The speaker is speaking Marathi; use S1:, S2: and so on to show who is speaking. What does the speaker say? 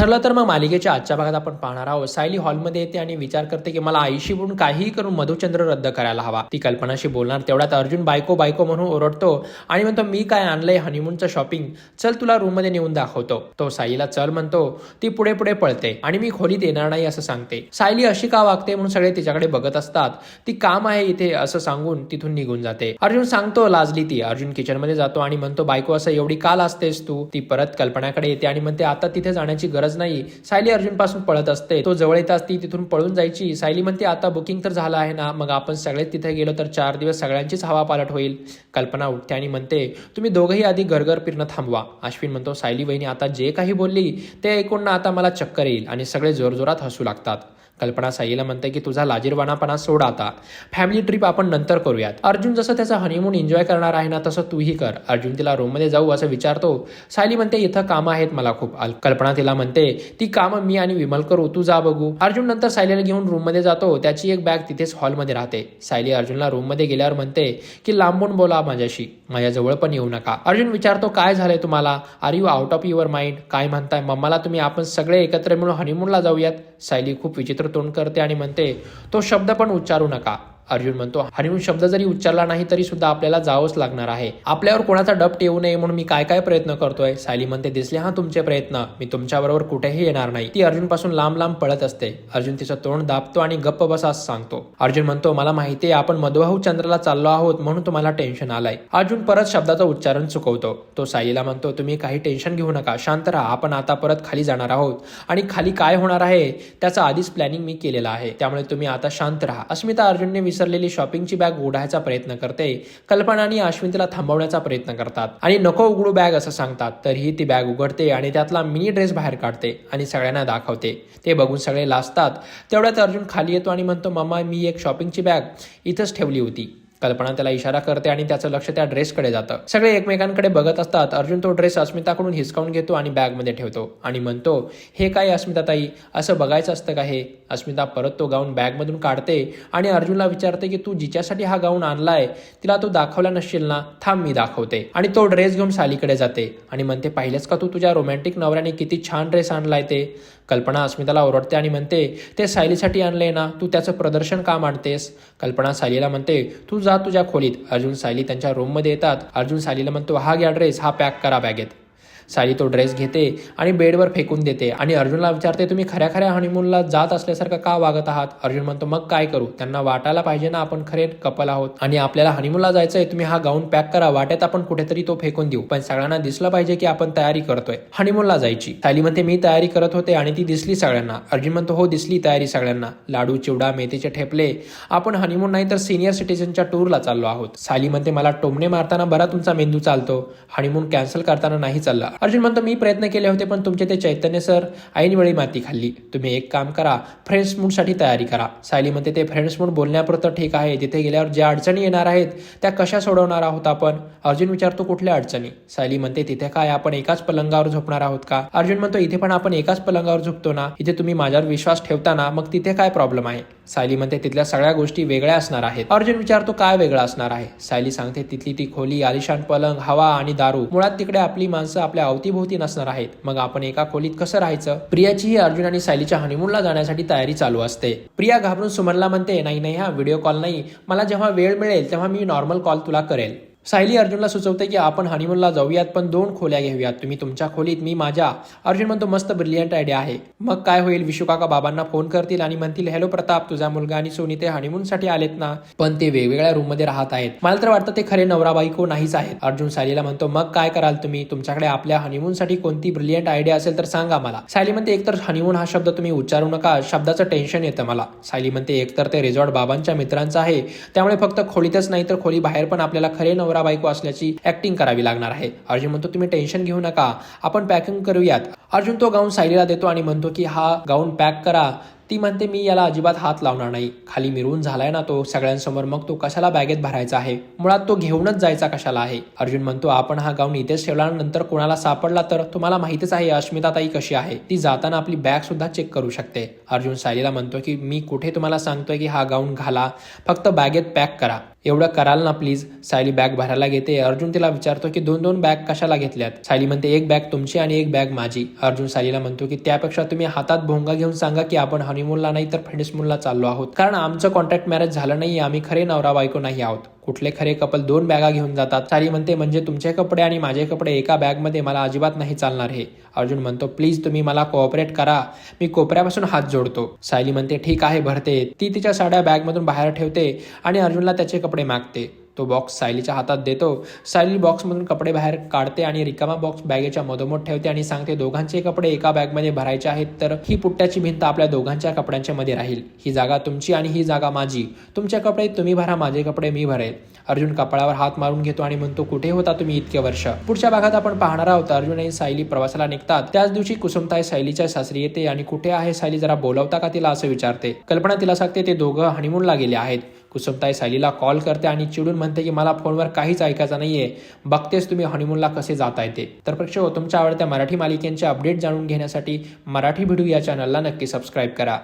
S1: ठरलं तर मग मालिकेच्या आजच्या भागात आपण पाहणार आहोत. सायली हॉलमध्ये येते आणि विचार करते की मला आईशी बोलून काहीही करून मधुचंद्र रद्द करायला हवा. ती कल्पनाशी बोलणार. तेवढ्यात अर्जुन बायको बायको म्हणून ओरडतो आणि म्हणतो मी काय आणलंय हनीमूनचं शॉपिंग चल तुला रूममध्ये नेऊन दाखवतो. तो सायलीला चल म्हणतो ती पुढे पुढे पळते आणि मी खोलीत येणार नाही असं सांगते. सायली अशी का वागते म्हणून सगळे तिच्याकडे बघत असतात. ती काम आहे इथे असं सांगून तिथून निघून जाते. अर्जुन सांगतो लाजली ती. अर्जुन किचनमध्ये जातो आणि म्हणतो बायको असं एवढी का लाजतेस तू? ती परत कल्पनाकडे येते आणि म्हणते आता तिथे जाण्याची गरज नाही. सायली अर्जुनपासून पळत असते. तो जवळ येत असती तिथून पळून जायची. सायली म्हणते आता बुकिंग तर झालं आहे ना. मग आपण सगळेच तिथे गेलो तर चार दिवस सगळ्यांचीच हवा पालट होईल. कल्पना उठते आणि म्हणते तुम्ही दोघंही आधी घरघर फिरणं थांबवा. अश्विन म्हणतो सायली वहिनी आता जे काही बोलली ते ऐकून ना आता मला चक्कर येईल आणि सगळे जोरजोरात हसू लागतात. कल्पना साईला म्हणते की तुझा लाजीरवाणापणा सोड आता. फॅमिली ट्रिप आपण नंतर करूयात. अर्जुन जसं त्याचा हनीमून एन्जॉय करणार आहे ना तसं तूही कर. अर्जुन तिला रूममध्ये जाऊ असं विचारतो. सायली म्हणते इथं कामं आहेत मला खूप. कल्पना तिला म्हणते ती कामं मी आणि विमल करू तू जा बघू. अर्जुन नंतर सायलीला घेऊन रूममध्ये जातो. त्याची एक बॅग तिथेच हॉलमध्ये राहते. सायली अर्जुनला रूममध्ये गेल्यावर म्हणते की लांबून बोला माझ्याशी. माझ्याजवळ पण येऊ नका. अर्जुन विचारतो काय झालंय तुम्हाला? Are you out of your mind काय म्हणताय? मम्माला तुम्ही आपण सगळे एकत्र मिळून हनीमूनला जाऊयात? सायली खूप विचित्र तोंड करते आणि म्हणते तो शब्द पण उच्चारू नका. अर्जुन म्हणतो हनीमून शब्द जरी उच्चारला नाही तरी सुद्धा आपल्याला जावंच लागणार आहे. आपल्यावर कोणाचा डप्ट येऊ नये म्हणून मी काय काय प्रयत्न करतोय? सायली म्हणते दिसले हा तुमचे प्रयत्न. मी तुमच्याबरोबर कुठेही येणार नाही. ती अर्जुनपासून लांब लांब पळत असते. अर्जुन तिचं तोंड दाबतो आणि गप्प बसा सांगतो. अर्जुन म्हणतो मला माहिती आहे आपण मधुवाहू चंद्राला चाललो आहोत म्हणून तुम्हाला टेन्शन आलंय. अर्जुन परत शब्दाचं उच्चारण चुकवतो. तो सायलीला म्हणतो तुम्ही काही टेन्शन घेऊ नका. शांत राहा. आपण आता परत खाली जाणार आहोत. आणि खाली काय होणार आहे? त्याचा आधीच प्लॅनिंग मी केलेलं आहे. त्यामुळे तुम्ही आता शांत राहा. अस्मिता अर्जुनने विसरलेली शॉपिंगची बॅग उघडायचा प्रयत्न करते. कल्पना आणि अश्विन तिला थांबवण्याचा प्रयत्न करतात. आणि नको उघडू बॅग असं सांगतात. तरीही ती बॅग उघडते आणि त्यातला मिनी ड्रेस बाहेर काढते आणि सगळ्यांना दाखवते. ते बघून सगळे लाजतात. तेवढ्यात अर्जुन खाली येतो आणि म्हणतो मम्मा मी एक शॉपिंगची बॅग इथंच ठेवली होती. कल्पना त्याला इशारा करते आणि त्याचं लक्ष त्या ड्रेसकडे जातं. सगळे एकमेकांकडे बघत असतात. अर्जुन तो ड्रेस अस्मिताकडून हिसकावून घेतो आणि बॅगमध्ये ठेवतो आणि म्हणतो हे काय अस्मिता ताई असं बघायचं असतं का हे? अस्मिता परत तो गाऊन बॅगमधून काढते आणि अर्जुनला विचारते की तू जिच्यासाठी हा गाऊन आणलाय तिला तो दाखवला नसशील ना? थांब मी दाखवते. आणि तो ड्रेस घेऊन सालीकडे जाते आणि म्हणते पाहिलंच का तू तुझ्या रोमॅन्टिक नवऱ्याने किती छान ड्रेस आणलाय ते? कल्पना अस्मिताला ओरडते आणि म्हणते ते सायलीसाठी आणले ना? तू त्याचं प्रदर्शन का मांडतेस? कल्पना सायलीला म्हणते तू जा तुझ्या खोलीत. अर्जुन सायली त्यांच्या रूममध्ये येतात. अर्जुन सायलीला म्हणतो हा घ्या ड्रेस हा पॅक करा बॅगेत सायली तो ड्रेस घेते आणि बेडवर फेकून देते. आणि अर्जुनला विचारते तुम्ही खऱ्या खऱ्या हनीमूनला जात असल्यासारखं का वागत आहात? अर्जुन म्हणतो मग काय करू? त्यांना वाटायला पाहिजे ना आपण खरे कपल आहोत. आणि आपल्याला हनीमूनला जायचंय तुम्ही हा गाऊन पॅक करा. वाट्यात आपण कुठेतरी तो फेकून देऊ. पण सगळ्यांना दिसलं पाहिजे की आपण तयारी करतोय. हनीमूनला जायची. सायली म्हणते मी तयारी करत होते आणि ती दिसली सगळ्यांना. अर्जुन म्हणतो हो दिसली तयारी सगळ्यांना. लाडू चिवडा मेथीचे ठेपले. आपण हनीमून नाही तर सिनियर सिटीजनच्या टूरला चाललो आहोत. सायली म्हणते मला टोमणे मारताना बरा तुमचा मेंदू चालतो. हनीमून कॅन्सल करताना नाही चालला. अर्जुन म्हणतो मी प्रयत्न केले होते पण तुमचे ते चैतन्य सर ऐनवेळी माती खाल्ली. तुम्ही एक काम करा फ्रेंड्स मूडसाठी तयारी करा. सायली म्हणते ते फ्रेंड्स मूड बोलण्यापुरतं ठीक आहे. तिथे गेल्यावर ज्या अडचणी येणार आहेत त्या कशा सोडवणार आहोत आपण? अर्जुन विचारतो कुठल्या अडचणी? सायली म्हणते तिथे काय आपण एकाच पलंगावर झोपणार आहोत का? अर्जुन म्हणतो इथे पण आपण एकाच पलंगावर झोपतो ना. इथे तुम्ही माझ्यावर विश्वास ठेवता ना मग तिथे काय प्रॉब्लेम आहे? सायली म्हणते तिथल्या सगळ्या गोष्टी वेगळ्या असणार आहेत. अर्जुन विचारतो काय वेगळा असणार आहे? सायली सांगते तिथली ती खोली आलिशान पलंग हवा आणि दारू. मुळात तिकडे आपली माणसं आपल्या अवतीभोवती नसणार आहेत. मग आपण एका खोलीत कसं राहायचं? प्रियाचीही अर्जुन आणि सायलीच्या हनीमूनला जाण्यासाठी तयारी चालू असते. प्रिया घाबरून सुमनला म्हणते नाही नाही हा व्हिडिओ कॉल नाही. मला जेव्हा वेळ मिळेल तेव्हा मी नॉर्मल कॉल तुला करेल. सायली अर्जुनला सुचवते की आपण हनीमूनला जाऊयात पण दोन खोल्या घेऊयात तुम्ही तुमच्या खोलीत मी माझ्या. अर्जुन म्हणतो मस्त ब्रिलियंट आयडिया आहे. मग काय होईल? विशुकाका बाबांना फोन करतील आणि म्हणतील हॅलो प्रताप तुझा मुलगा आणि सोनी ते हनीमूनसाठी आलेत ना? पण ते वेगवेगळ्या रूममध्ये राहत आहेत. मला तर वाटतं ते खरे नवरा बायको नाहीच आहेत. अर्जुन सायलीला म्हणतो मग काय कराल तुम्ही? तुमच्याकडे आपल्या हनीमूनसाठी कोणती ब्रिलियंट आयडिया असेल तर सांगा मला. सायली म्हणते एकतर हनीमून हा शब्द तुम्ही उच्चारू नका. शब्दाचं टेन्शन येतं मला. सायली म्हणते एकतर ते रिझॉर्ट बाबांच्या मित्रांचं आहे. त्यामुळे फक्त खोलीतच नाही तर खोली बाहेर पण आपल्याला खरे नवरा बायको असल्याची ऍक्टिंग करावी लागणार आहे. अर्जुन म्हणतो तुम्ही टेन्शन घेऊ नका. आपण पॅकिंग करूयात. अर्जुन तो गाऊन सायलीला देतो आणि म्हणतो की हा गाऊन पॅक करा. ती म्हणते मी याला अजिबात हात लावणार नाही. खाली मिरवून झालाय ना तो सगळ्यांसमोर मग तो कशाला बॅगेत भरायचा आहे? मुळात तो घेऊनच जायचा कशाला आहे? अर्जुन म्हणतो आपण हा गाऊन इथेच ठेवल्यानंतर कोणाला सापडला तर तुम्हाला माहितीच आहे अस्मिता ताई कशी आहे. ती जाताना आपली बॅग सुद्धा चेक करू शकते. अर्जुन सायलीला म्हणतो की मी कुठे तुम्हाला सांगतोय की हा गाऊन घाला? फक्त बॅगेत पॅक करा. एवढं कराल ना प्लीज. सायली बॅग भरायला घेते. अर्जुन तिला विचारतो की दोन दोन बॅग कशाला घेतल्यात? सायली म्हणते एक बॅग तुमची आणि एक बॅग माझी. अर्जुन सायलीला म्हणतो की त्यापेक्षा तुम्ही हातात भोंगा घेऊन सांगा की आपण हनीमूनला नाही तर फ्रेंड्स चाललो आहोत. कारण आमचं कॉन्ट्रॅक्ट मॅरेज झालं नाही आम्ही खरे नवरा बायको नाही आहोत. कुठले खरे कपल दोन बॅगा घेऊन जातात. सारी म्हणते म्हणजे तुमचे कपडे आणि माझे कपडे एका बॅगमध्ये मला अजिबात नाही चालणार हे. अर्जुन म्हणतो प्लीज तुम्ही मला कोऑपरेट करा. मी कोपऱ्यापासून हात जोडतो. सायली म्हणते ठीक आहे भरते. ती तिच्या साड्या बॅगमधून बाहेर ठेवते आणि अर्जुनला त्याचे कपडे मागते. तो बॉक्स सायलीच्या हातात देतो. सायली बॉक्समधून कपडे बाहेर काढते आणि रिकामा बॉक्स बॅगेच्या मधोमध ठेवते आणि सांगते दोघांचे कपडे एका बॅगमध्ये भरायचे आहेत तर ही पुट्ट्याची भिंत आपल्या दोघांच्या कपड्यांच्या मध्ये राहील. ही जागा तुमची आणि ही जागा माझी. तुमचे कपडे तुम्ही भरा माझे कपडे मी भरेल. अर्जुन कपाळावर हात मारून घेतो आणि म्हणतो कुठे होता तुम्ही इतके वर्ष? पुढच्या भागात आपण पाहणार आहोत अर्जुन आणि सायली प्रवासाला निघतात. त्याच दिवशी कुसुमताई सायलीच्या सासरी येते आणि कुठे आहे सायली? जरा बोलवता का तिला? असं विचारते. कल्पना तिला सांगते ते दोघं हनीमूनला गेले आहेत. कुसुमताई सायलीला कॉल करते आणि चिडून म्हणते की मला फोनवर काहीच ऐकायचं नाहीये. बघतेच तुम्ही हनीमूनला कसे जाता येते तर प्रेक्षक तुमच्या आवडत्या मराठी मालिकेंचे अपडेट जाणून घेण्यासाठी मराठी व्हिडिओ या चॅनलला नक्की सबस्क्राईब करा.